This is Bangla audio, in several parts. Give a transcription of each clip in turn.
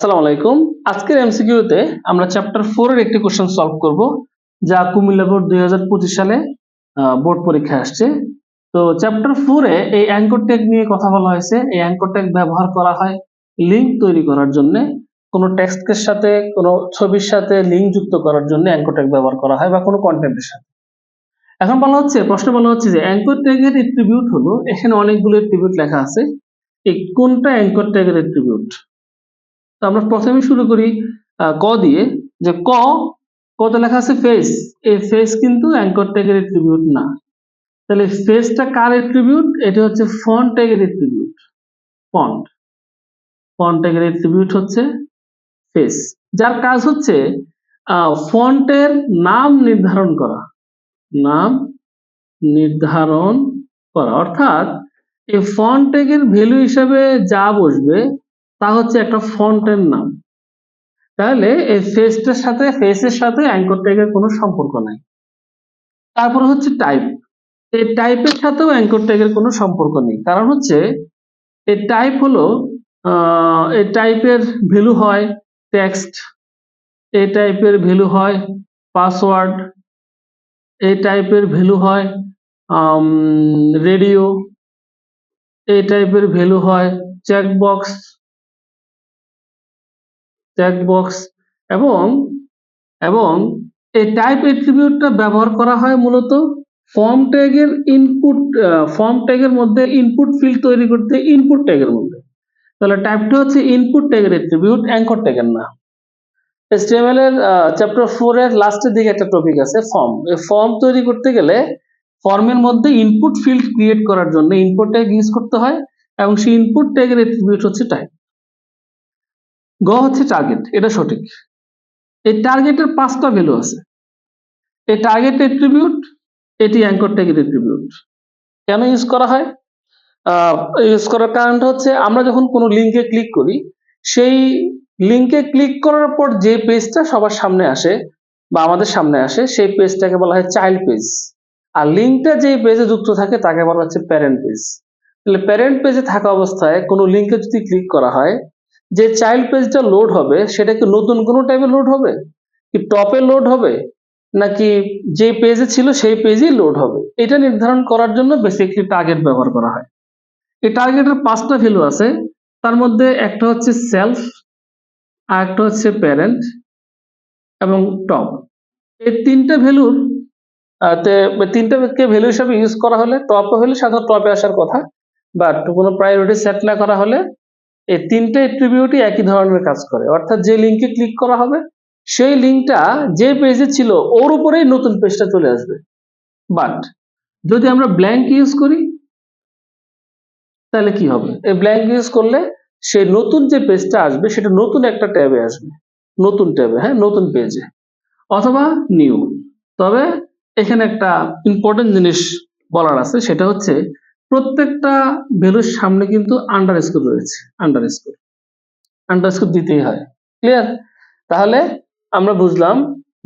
আসসালামু আলাইকুম। আজকের এমসিকিউতে আমরা চ্যাপ্টার ফোর এর একটি কোশ্চেন সলভ করব, যা কুমিল্লা বোর্ড দুই হাজার পঁচিশ সালে বোর্ড পরীক্ষায় আসছে। তো চ্যাপ্টার ফোরে এই অ্যাঙ্কর ট্যাগ নিয়ে কথা বলা হয়েছে। এই অ্যাঙ্কর ট্যাগ ব্যবহার করা হয় লিঙ্ক তৈরি করার জন্য, কোনো টেক্সটের সাথে, কোনো ছবির সাথে লিঙ্ক যুক্ত করার জন্য অ্যাঙ্কর ট্যাগ ব্যবহার করা হয় বা কোনো কন্টেন্টের সাথে। এখন বলা হচ্ছে, প্রশ্ন বলা হচ্ছে যে অ্যাঙ্কর ট্যাগের এট্রিবিউট হলো, এখানে অনেকগুলো এট্রিবিউট লেখা আছে। এই কোনটা অ্যাঙ্কর ট্যাগের এট্রিবিউট আমরা প্রথমে শুরু করি ক দিয়ে, যে ক, কত লেখা আছে ফেস এই ফেস কিন্তু অ্যাঙ্কর ট্যাগের এট্রিবিউট না। তাহলে ফেসটা কার এট্রিবিউট এটা হচ্ছে ফন্ট ট্যাগের এট্রিবিউট ফন্ট ফন্ট ট্যাগের এট্রিবিউট হচ্ছে ফেস যার কাজ হচ্ছে ফন্টের নাম নির্ধারণ করা। নাম নির্ধারণ করা। অর্থাৎ, এই ফন্ট ট্যাগের ভ্যালু হিসাবে যা বসবে তা হচ্ছে একটা ফন্টের নাম। তাহলে এই ফেসটার সাথে ফেসের সাথে অ্যাঙ্কর ট্যাগের কোনো সম্পর্ক নাই। তারপর হচ্ছে টাইপ এই টাইপের সাথেও অ্যাঙ্কর ট্যাগের কোনো সম্পর্ক নেই। কারণ হচ্ছে এই টাইপ হলো এই টাইপের ভ্যালু হয় টেক্সট এই টাইপের ভ্যালু হয় পাসওয়ার্ড এই টাইপের ভ্যালু হয় রেডিও এই টাইপের ভ্যালু হয় চেকবক্স চেকবক্স এবং এবং এই টাইপ এট্রিবিউটটা ব্যবহার করা হয় মূলত ফর্ম ট্যাগের ইনপুট ফর্ম ট্যাগের মধ্যে ইনপুট ফিল্ড তৈরি করতে ইনপুট ট্যাগের মধ্যে। তাহলে টাইপটা হচ্ছে ইনপুট ট্যাগের এট্রিবিউট অ্যাঙ্কর ট্যাগের না HTML এর চ্যাপ্টার ফোর এর লাস্টের দিকে একটা টপিক আছে ফর্ম এই ফর্ম তৈরি করতে গেলে ফর্মের মধ্যে ইনপুট ফিল্ড ক্রিয়েট করার জন্য ইনপুট ট্যাগ ইউজ করতে হয় এবং সেই ইনপুট ট্যাগের এট্রিবিউট হচ্ছে টাইপ গ হচ্ছে টার্গেট এটা সঠিক। এই টার্গেটের পাঁচটা ভ্যালু আছে। এই টার্গেট এট্রিবিউট এটি অ্যাঙ্কর ট্যাগের এট্রিবিউট কেন ইউজ করা হয়? ইউজ করার কারণটা হচ্ছে, আমরা যখন কোনো লিঙ্কে ক্লিক করি, সেই লিঙ্কে ক্লিক করার পর যে পেজটা সবার সামনে আসে, বা আমাদের সামনে আসে, সেই পেজটাকে বলা হয় চাইল্ড পেজ আর লিঙ্কটা যে পেজে যুক্ত থাকে, তাকে বলা হচ্ছে প্যারেন্ট পেজ তাহলে প্যারেন্ট পেজে থাকা অবস্থায় কোনো লিঙ্কে যদি ক্লিক করা হয় যে চাইল্ড পেজটা লোড হবে, সেটা কি নতুন কোনো টাইপে লোড হবে? কি টপে লোড হবে? নাকি যে পেজে ছিল সেই পেজেই লোড হবে? এটা নির্ধারণ করার জন্য বেসিকলি টার্গেট ব্যবহার করা হয়। এই টার্গেটের পাঁচটা ভ্যালু আছে। তার মধ্যে একটা হচ্ছে সেলফ আর একটা হচ্ছে প্যারেন্ট এবং টপ এই তিনটা ভ্যালুর তিনটাকে ভ্যালু হিসাবে ইউজ করা হলে টপে হলে সাধারণত টপে আসার কথা। বাট কোনো প্রায়োরিটি সেট না করা হলে এই তিনটে এট্রিবিউটই একই ধরনের কাজ করে। অর্থাৎ যে লিঙ্কে ক্লিক করা হবে, সেই লিঙ্কটা যে পেজে ছিল, ওর উপরেই নতুন পেজটা চলে আসবে। বাট যদি আমরা ব্ল্যাঙ্ক ইউজ করি, তাহলে কি হবে? এই ব্ল্যাঙ্ক ইউজ করলে সে নতুন যে পেজটা আসবে, সেটা নতুন একটা ট্যাবে আসবে। নতুন ট্যাবে হ্যাঁ? নতুন পেজে অথবা নিউ তবে এখানে একটা ইম্পর্টেন্ট জিনিস বলার আছে, সেটা হচ্ছে প্রত্যেকটা ভ্যালুর সামনে কিন্তু আন্ডার স্কোর রয়েছে আন্ডার স্কোর আন্ডার স্কোর দিতেই হয় ক্লিয়ার তাহলে আমরা বুঝলাম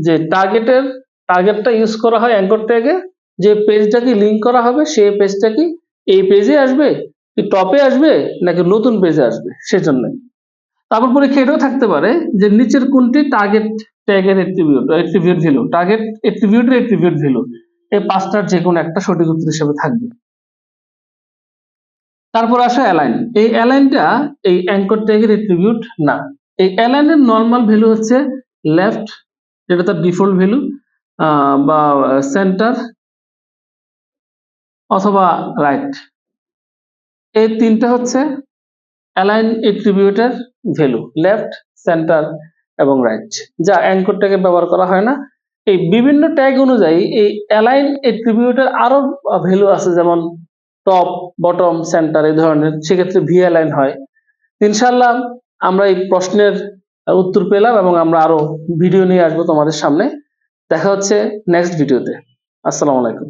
যে টার্গেটের টার্গেটটা ইউজ করা হয় অ্যাঙ্কর ট্যাগে যে পেজটাকে লিঙ্ক করা হবে, সেই পেজটা কি এই পেজে আসবে, কি টপে আসবে, নাকি নতুন পেজে আসবে, সেজন্য। তারপর পরীক্ষা এটাও থাকতে পারে যে নিচের কোনটি টার্গেট ট্যাগের এট্রিবিউট এট্রিবিউট ভ্যালু টার্গেট এট্রিবিউটের এট্রিবিউট ভ্যালু এই পাঁচটার যে কোনো একটা সঠিক উত্তর হিসেবে থাকবে। তারপর আসে অ্যালাইন এই অ্যালাইনটা এই অ্যাঙ্কর ট্যাগের এট্রিবিউট না। এই অ্যালাইনের নর্মাল ভ্যালু হচ্ছে লেফট যেটা তার ডিফল্ট ভ্যালু বা সেন্টার অথবা রাইট এই তিনটা হচ্ছে অ্যালাইন এট্রিবিউটের ভ্যালু লেফট সেন্টার এবং রাইট যা অ্যাঙ্কর ট্যাগে ব্যবহার করা হয় না। এই বিভিন্ন ট্যাগ অনুযায়ী এই অ্যালাইন এট্রিবিউটের আরও ভ্যালু আছে, যেমন টপ বটম সেন্টার এই ধরনের, সেক্ষেত্রে ভি লাইন হয়। ইনশাল্লাহ আমরা এই প্রশ্নের উত্তর পেলাম এবং আমরা আরও ভিডিও নিয়ে আসব তোমাদের সামনে। দেখা হচ্ছে নেক্সট ভিডিওতে আসসালামু আলাইকুম।